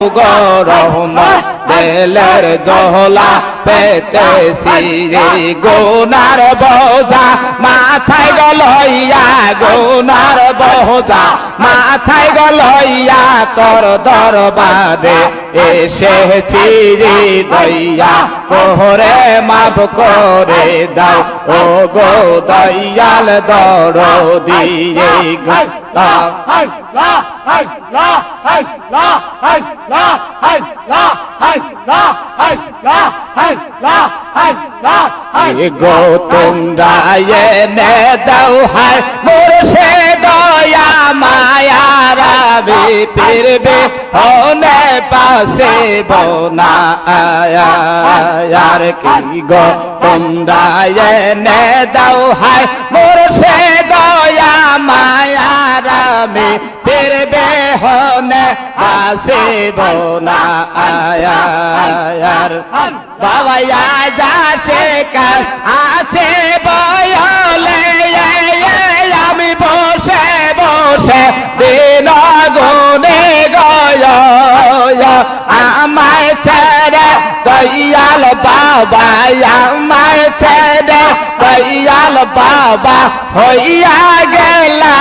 গরহমা দেলের দোহলা পেতেছি রে গোনার বোঝা মাথায় গলইয়া গোনার বোঝা মাথায় গলইয়া তোর দরবারে এসেছি রে দইয়া কোহরে মাফ করে দাও ও গো দয়াল দর দিয়ে গা হাই লা হাই লা হাই লা হাই লা হাই লা হাই লা হাই লা হাই লা হাই হাই গো তোমরা এনে দাও হায় মোর সে দয়া মায়া রাবে ফিরবে হনে পাশে বোনা আয়ার কি গো তোমরা এনে দাও হায় মোর সে রাবে ফিরবে হনে পাশে বোনা আয়ার বাবা যাচ্ছে কার আছে বয়লে আমি বসে বসে দিন গুনে গয়। আমায় ছেড়ে দয়াল বাবা, আমায় ছেড়ে দয়াল বাবা, হইয়া গেলা